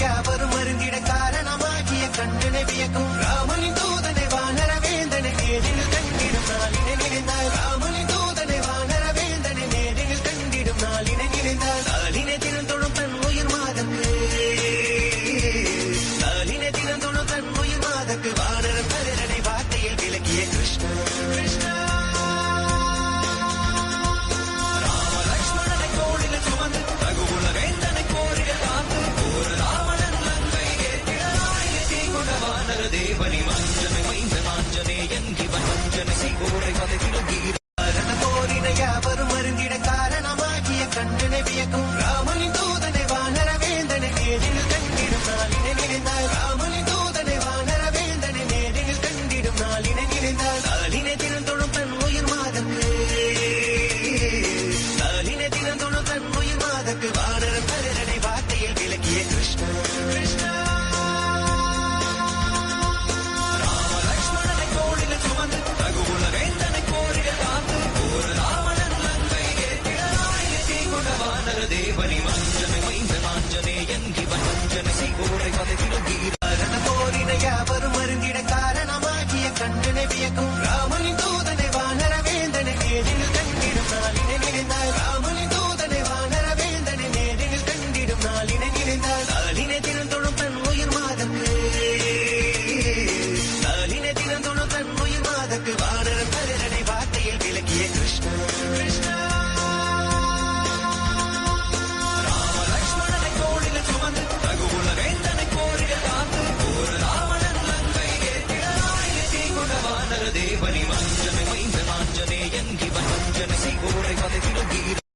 யாவரும் மருந்திட காரணமாகிய கண்டனை வியக்கும். ராமனின் தூதனை வானர வேந்தனை நேரில் கண்டிடும். நாளினை நினைந்தார். ராமனின் தூதனை வானர வேந்தனை நேரில் கண்டிடும். நாளினை நினைந்தார். நாளினை தினந்தோறும் தன் உயிர் மாதக்கு. நாளினை தினந்தோறும் தன் உயிர் மாதக்கு. வானரம் பலரனை வார்த்தையில் விளக்கிய கிருஷ்ணன். செய்கோரை வதைத்திடும் வீர யாவரும் மருந்திட காரணமாகிய கண்டனை வியக்கும் ராமனின் தூதனை வானர வேந்தனை நேரில் கண்டிடும் நாளினை நினைந்தார் ராமனின் தூதனை வானர வேந்தனை நேரில் கண்டிடும் நாளினை நினைந்தார் தேவனி மஞ்சனை மைந்த வாஞ்சனே என்கிவன் வஞ்சனை செய்வோரை வதைத்திடும்